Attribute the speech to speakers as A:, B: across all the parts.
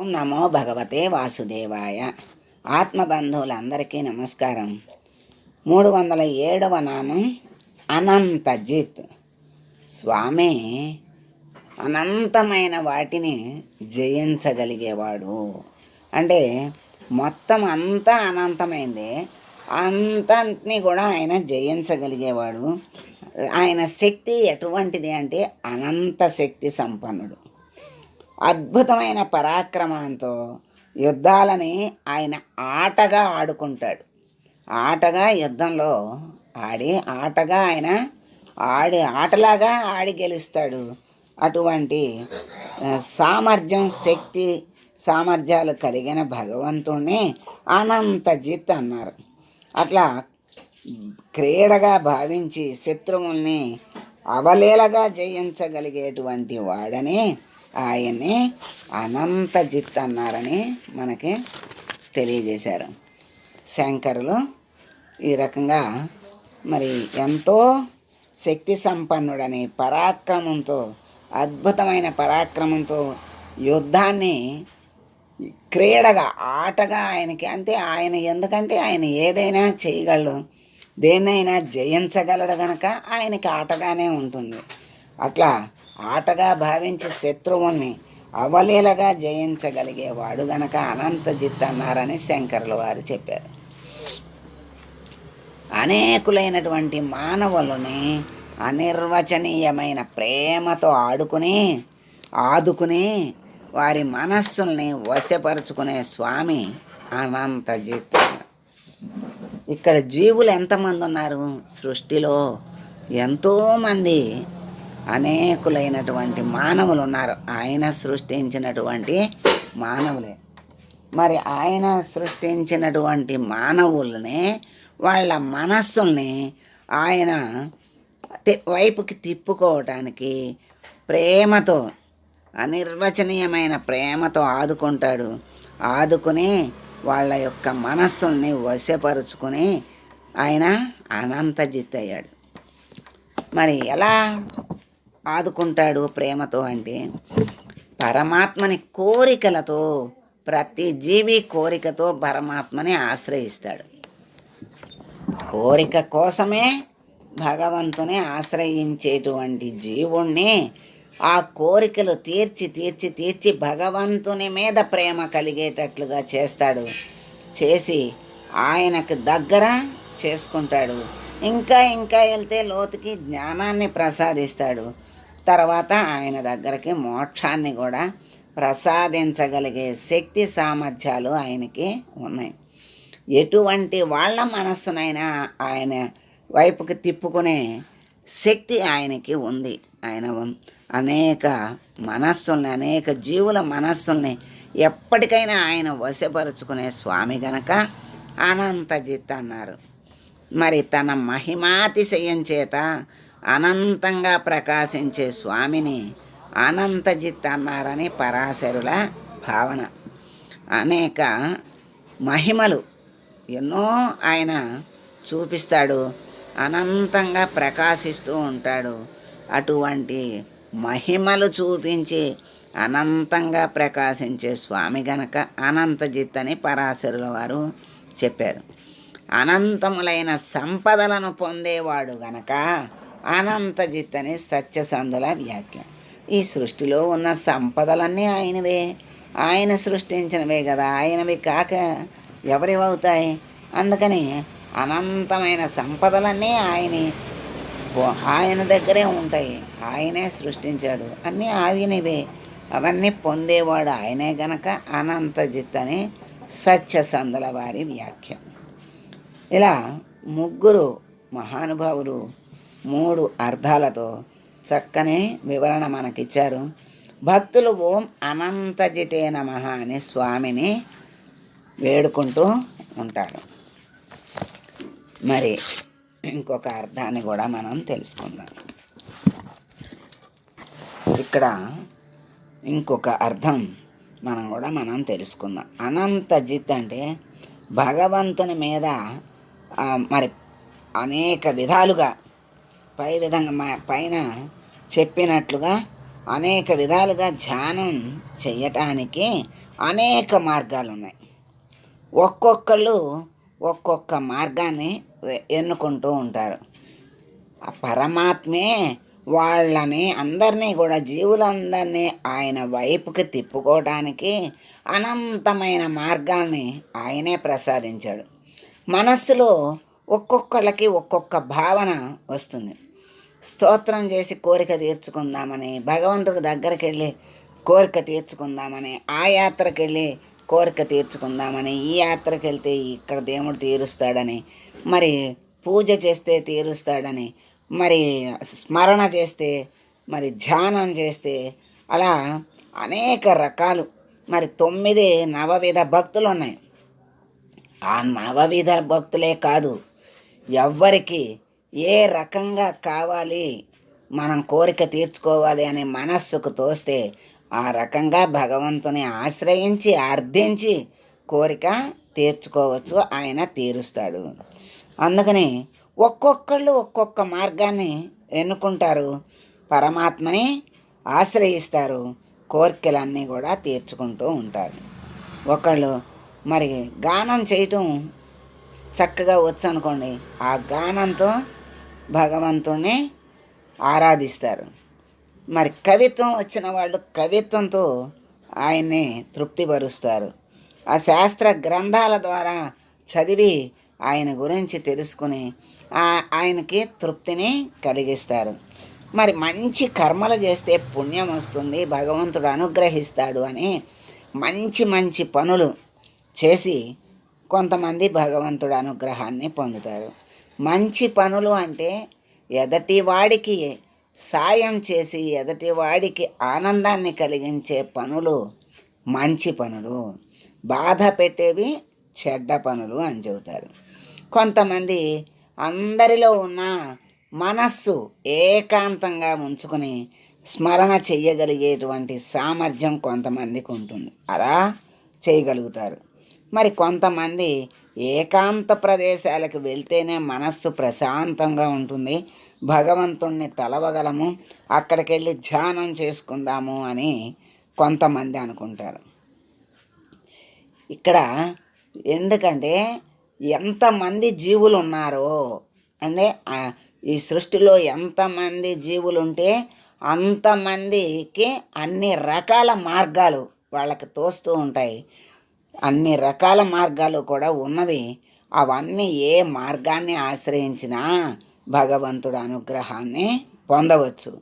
A: ఓం నమో భగవతే వాసుదేవాయ. ఆత్మబంధువులందరికీ నమస్కారం. మూడు వందల ఏడవ నామం అనంతజిత్. స్వామి అనంతమైన వాటిని జయించగలిగేవాడు. అంటే మొత్తం అంతా అనంతమైంది అంతని కూడా ఆయన జయించగలిగేవాడు. ఆయన శక్తి ఎటువంటిది అంటే అనంత శక్తి సంపన్నుడు. అద్భుతమైన పరాక్రమంతో యుద్ధాలని ఆయన ఆటగా ఆడుకుంటాడు. ఆటగా యుద్ధంలో ఆడి ఆటగా ఆయన ఆడి ఆటలాగా ఆడి గెలుస్తాడు. అటువంటి సామర్థ్యం శక్తి సామర్థ్యాలు కలిగిన భగవంతుణ్ణి అనంతజిత్ అన్నారు. అట్లా క్రీడగా భావించి శత్రువుల్ని అవలీలగా జయించగలిగేటువంటి వాడని ఆయన్ని అనంతజిత్ అన్నారని మనకి తెలియజేశారు. శంకరులు ఈ రకంగా మరి ఎంతో శక్తి సంపన్నుడని పరాక్రమంతో అద్భుతమైన పరాక్రమంతో యుద్ధాన్ని క్రీడగా ఆటగా ఆయనకి అంటే ఆయన ఎందుకంటే ఆయన ఏదైనా చేయగలడు. దేన్నైనా జయించగలడు గనక ఆయనకి ఆటగానే ఉంటుంది. అట్లా ఆటగా భావించి శత్రువుల్ని అవలీలగా జయించగలిగేవాడు గనక అనంతజిత్ అన్నారని శంకరుల వారు చెప్పారు. అనేకులైనటువంటి మానవులని అనిర్వచనీయమైన ప్రేమతో ఆడుకుని ఆదుకుని వారి మనస్సుల్ని వశపరుచుకునే స్వామి అనంతజిత్ ఇక్కడ జీవులు ఎంతమంది ఉన్నారు? సృష్టిలో ఎంతోమంది అనేకులైనటువంటి మానవులు ఉన్నారు. ఆయన సృష్టించినటువంటి మానవులే. మరి ఆయన సృష్టించినటువంటి మానవుల్ని వాళ్ళ మనస్సుల్ని ఆయన వైపుకి తిప్పుకోవటానికి ప్రేమతో అనిర్వచనీయమైన ప్రేమతో ఆదుకుంటాడు. ఆదుకుని వాళ్ళ యొక్క మనస్సుల్ని వశపరుచుకుని ఆయన అనంతజిత్ అయ్యాడు మరి ఎలా ఆదుకుంటాడు ప్రేమతో అంటే పరమాత్మని కోరికలతో ప్రతి జీవి కోరికతో పరమాత్మని ఆశ్రయిస్తాడు. కోరిక కోసమే భగవంతుని ఆశ్రయించేటువంటి జీవుణ్ణి ఆ కోరికలు తీర్చి తీర్చి తీర్చి భగవంతుని మీద ప్రేమ కలిగేటట్లుగా చేస్తాడు. చేసి ఆయనకు దగ్గర చేసుకుంటాడు. ఇంకా ఇంకా వెళ్తే లోతుకి జ్ఞానాన్ని ప్రసాదిస్తాడు. తర్వాత ఆయన దగ్గరికి మోక్షాన్ని కూడా ప్రసాదించగలిగే శక్తి సామర్థ్యాలు ఆయనకి ఉన్నాయి. ఎటువంటి వాళ్ళ మనస్సునైనా ఆయన వైపుకి తిప్పుకునే శక్తి ఆయనకి ఉంది. ఆయన అనేక మనస్సుల్ని అనేక జీవుల మనస్సుల్ని ఎప్పటికైనా ఆయన వశపరుచుకునే స్వామి గనక అనంతజిత్ అన్నారు మరి తన మహిమాతిశయం చేత అనంతంగా ప్రకాశించే స్వామిని అనంతజిత్ అన్నారని పరాశరుల భావన. అనేక మహిమలు ఎన్నో ఆయన చూపిస్తాడు. అనంతంగా ప్రకాశిస్తూ ఉంటాడు. అటువంటి మహిమలు చూపించి అనంతంగా ప్రకాశించే స్వామి గనక అనంతజిత్ అని పరాశరుల వారు చెప్పారు. అనంతములైన సంపదలను పొందేవాడు గనక అనంతజిత్ అనే సత్యసంధుల వ్యాఖ్య. ఈ సృష్టిలో ఉన్న సంపదలన్నీ ఆయనవే. ఆయన సృష్టించినవే కదా ఆయనవి కాక ఎవరివి అవుతాయి అందుకని అనంతమైన సంపదలన్నీ ఆయన. ఆయన దగ్గరే ఉంటాయి. ఆయనే సృష్టించాడు. అన్నీ ఆయనవే అవన్నీ పొందేవాడు ఆయనే గనక అనంతజిత్ అని సత్యసంధుల వారి వ్యాఖ్య. ఇలా ముగ్గురు మహానుభావులు మూడు అర్థాలతో చక్కని వివరణ మనకిచ్చారు. భక్తులు ఓం అనంతజితే నమ అని స్వామిని వేడుకుంటూ ఉంటారు. మరి ఇంకొక అర్థాన్ని కూడా మనం తెలుసుకుందాం. ఇక్కడ ఇంకొక అర్థం మనం కూడా మనం తెలుసుకుందాం. అనంతజిత్ అంటే భగవంతుని మీద మరి అనేక విధాలుగా పై విధంగా మా- పైన చెప్పినట్లుగా అనేక విధాలుగా ధ్యానం చేయటానికి అనేక మార్గాలు ఉన్నాయి ఒక్కొక్కళ్ళు ఒక్కొక్క మార్గాన్ని ఎన్నుకుంటూ ఉంటారు. ఆ పరమాత్మే వాళ్ళని అందరినీ కూడా జీవులందరినీ ఆయన వైపుకి తిప్పుకోవడానికి అనంతమైన మార్గాల్ని ఆయనే ప్రసాదించాడు. మనస్సులో ఒక్కొక్కళ్ళకి ఒక్కొక్క భావన వస్తుంది. స్తోత్రం చేసి కోరిక తీర్చుకుందామని భగవంతుడి దగ్గరికి వెళ్ళి కోరిక తీర్చుకుందామని ఆ యాత్రకి వెళ్ళి కోరిక తీర్చుకుందామని ఈ యాత్రకి వెళ్తే ఇక్కడ దేవుడు తీరుస్తాడని మరి పూజ చేస్తే తీరుస్తాడని మరి స్మరణ చేస్తే మరి ధ్యానం చేస్తే అలా అనేక రకాలు మరి తొమ్మిది నవవిధ భక్తులు ఉన్నాయి ఆ నవవిధ భక్తులే కాదు ఎవ్వరికి ఏ రకంగా కావాలి? మనం కోరిక తీర్చుకోవాలి అనే మనస్సుకు తోస్తే ఆ రకంగా భగవంతుని ఆశ్రయించి అర్థించి కోరిక తీర్చుకోవచ్చు ఆయన తీరుస్తాడు. అందుకని ఒక్కొక్కళ్ళు ఒక్కొక్క మార్గాన్ని ఎన్నుకుంటారు. పరమాత్మని ఆశ్రయిస్తారు. కోరికలన్నీ కూడా తీర్చుకుంటూ ఉంటారు. ఒకళ్ళు మరి గానం చేయటం చక్కగా వచ్చు అనుకోండి. ఆ గానంతో భగవంతుణ్ణి ఆరాధిస్తారు. మరి కవిత్వం వచ్చిన వాళ్ళు కవిత్వంతో ఆయన్ని తృప్తిపరుస్తారు. ఆ శాస్త్ర గ్రంథాల ద్వారా చదివి ఆయన గురించి తెలుసుకుని ఆ- ఆయనకి తృప్తిని కలిగిస్తారు. మరి మంచి కర్మలు చేస్తే పుణ్యం వస్తుంది భగవంతుడు అనుగ్రహిస్తాడు అని మంచి మంచి పనులు చేసి కొంతమంది భగవంతుడు అనుగ్రహాన్ని పొందుతారు. మంచి పనులు అంటే ఎదటి వాడికి సాయం చేసి ఎదటి వాడికి ఆనందాన్ని కలిగించే పనులు మంచి పనులు. బాధ పెట్టేవి చెడ్డ పనులు అని చెబుతారు. కొంతమంది అందరిలో ఉన్న మనస్సు ఏకాంతంగా ఉంచుకుని స్మరణ చెయ్యగలిగేటువంటి సామర్థ్యం కొంతమందికి ఉంటుంది. అలా చేయగలుగుతారు. మరి కొంతమంది ఏకాంత ప్రదేశాలకు వెళ్తేనే మనస్సు ప్రశాంతంగా ఉంటుంది. భగవంతుణ్ణి తలవగలము. అక్కడికి వెళ్ళి ధ్యానం చేసుకుందాము అని కొంతమంది అనుకుంటారు. ఇక్కడ ఎందుకంటే ఎంతమంది జీవులు ఉన్నారో అంటే ఈ సృష్టిలో ఎంతమంది జీవులు ఉంటే అంతమందికి అన్ని రకాల మార్గాలు వాళ్ళకి తోస్తూ ఉంటాయి. అన్ని రకాల మార్గాలు కూడా ఉన్నవి. అవన్నీ ఏ మార్గాన్ని ఆశ్రయించినా భగవంతుడు అనుగ్రహాన్ని పొందవచ్చు.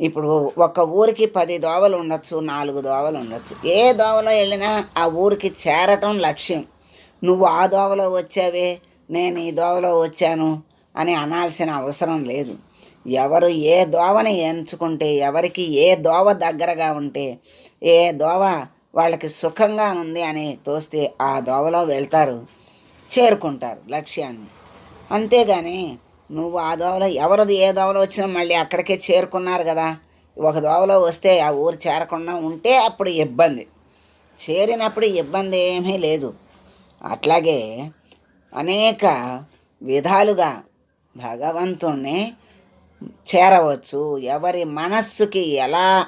A: ఇప్పుడు ఒక ఊరికి పది దోవలు ఉండొచ్చు నాలుగు దోవలు ఉండొచ్చు. ఏ దోవలో వెళ్ళినా ఆ ఊరికి చేరటం లక్ష్యం. నువ్వు ఆ దోవలో వచ్చావే నేను ఈ దోవలో వచ్చాను అని అనాల్సిన అవసరం లేదు. ఎవరు ఏ దోవని ఎంచుకుంటే ఎవరికి ఏ దోవ దగ్గరగా ఉంటే ఏ దోవ వాళ్ళకి సుఖంగా ఉంది అని తోస్తే ఆ దోవలో వెళ్తారు చేరుకుంటారు లక్ష్యాన్ని. అంతేగాని నువ్వు ఆ దోవలో ఎవరిది ఏ దోవలో వచ్చినా మళ్ళీ అక్కడికే చేరుకున్నారు కదా. ఒక దోవలో వస్తే ఆ ఊరు చేరకుండా ఉంటే అప్పుడు ఇబ్బంది. చేరినప్పుడు ఇబ్బంది ఏమీ లేదు. అట్లాగే అనేక విధాలుగా భగవంతుణ్ణి చేరవచ్చు. ఎవరి మనస్సుకి ఎలా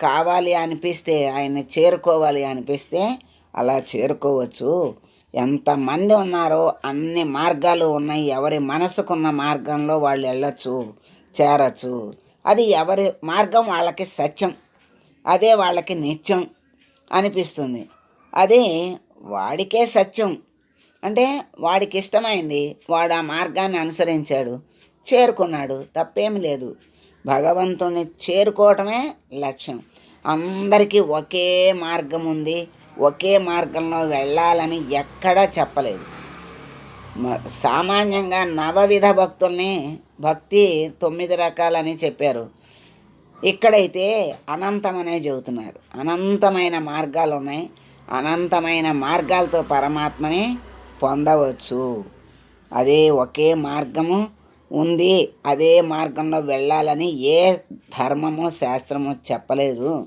A: కావాలి అనిపిస్తే ఆయన్ని చేరుకోవాలి అనిపిస్తే అలా చేరుకోవచ్చు. ఎంతమంది ఉన్నారో అన్ని మార్గాలు ఉన్నాయి. ఎవరి మనసుకున్న మార్గంలో వాళ్ళు వెళ్ళొచ్చు చేరచ్చు. అది ఎవరి మార్గం వాళ్ళకి సత్యం. అదే వాళ్ళకి నిత్యం అనిపిస్తుంది. అది వాడికే సత్యం. అంటే వాడికి ఇష్టమైంది వాడు ఆ మార్గాన్ని అనుసరించాడు చేరుకున్నాడు తప్పేం లేదు. భగవంతుని చేరుకోవటమే లక్ష్యం. అందరికీ ఒకే మార్గం ఉంది. ఒకే మార్గంలో వెళ్ళాలని ఎక్కడా చెప్పలేదు. సామాన్యంగా నవవిధ భక్తుల్ని భక్తి తొమ్మిది రకాలని చెప్పారు. ఇక్కడైతే అనంతమనే చెబుతున్నారు. అనంతమైన మార్గాలు ఉన్నాయి అనంతమైన మార్గాలతో పరమాత్మని పొందవచ్చు. అదే ఒకే మార్గము. ఉంది. అదే మార్గంలో వెళ్ళాలని ఏ ధర్మము శాస్త్రము చెప్పలేదు.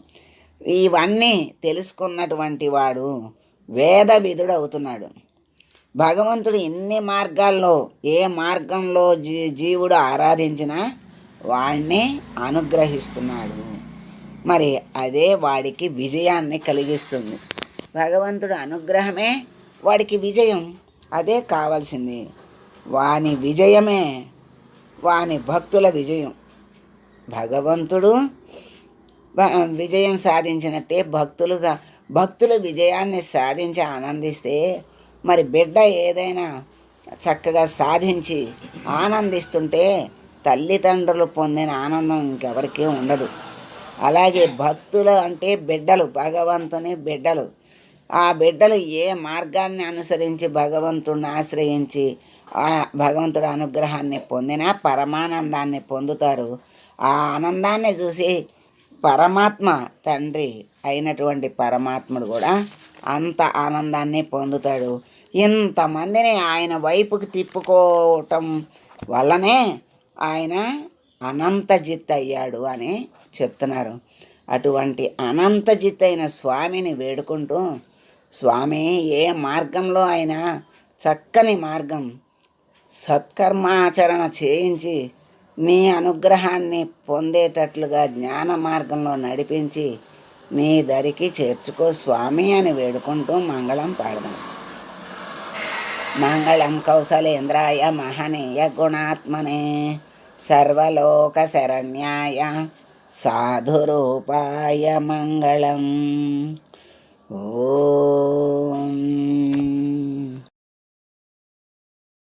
A: ఇవన్నీ తెలుసుకున్నటువంటి వాడు వేద విధుడు అవుతున్నాడు. భగవంతుడు ఎన్ని మార్గాల్లో ఏ మార్గంలో జీ జీవుడు ఆరాధించినా వాడిని అనుగ్రహిస్తున్నాడు. మరి అదే వాడికి విజయాన్ని కలిగిస్తుంది. భగవంతుడు అనుగ్రహమే వాడికి విజయం. అదే కావాల్సింది. వాని విజయమే వాని భక్తుల విజయం. భగవంతుడు విజయం సాధించినట్టే భక్తులు భక్తుల విజయాన్ని సాధించి ఆనందిస్తే మరి బిడ్డ ఏదైనా చక్కగా సాధించి ఆనందిస్తుంటే తల్లిదండ్రులు పొందిన ఆనందం ఇంకెవరికీ ఉండదు. అలాగే భక్తులు అంటే బిడ్డలు భగవంతుని బిడ్డలు. ఆ బిడ్డలు ఏ మార్గాన్ని అనుసరించి భగవంతుని ఆశ్రయించి ఆ భగవంతుడు అనుగ్రహాన్ని పొందిన పరమానందాన్ని పొందుతారు. ఆ ఆనందాన్ని చూసి పరమాత్మ తండ్రి అయినటువంటి పరమాత్ముడు కూడా అంత ఆనందాన్ని పొందుతాడు. ఇంతమందిని ఆయన వైపుకి తిప్పుకోవటం వల్లనే ఆయన అనంతజిత్ అయ్యాడు అని చెప్తున్నారు. అటువంటి అనంతజిత్ అయిన స్వామిని వేడుకుంటూ స్వామి ఏ మార్గంలో అయినా చక్కని మార్గం సత్కర్మాచరణ చేయించి మీ అనుగ్రహాన్ని పొందేటట్లుగా జ్ఞాన మార్గంలో నడిపించి నీ దరికి చేర్చుకో స్వామి అని వేడుకుంటూ మంగళం పాడదాం. మంగళం కౌశలేంద్రాయ మహనీయ గుణాత్మనే సర్వలోక శరణ్యాయ సాధురూపాయ మంగళం. ఓ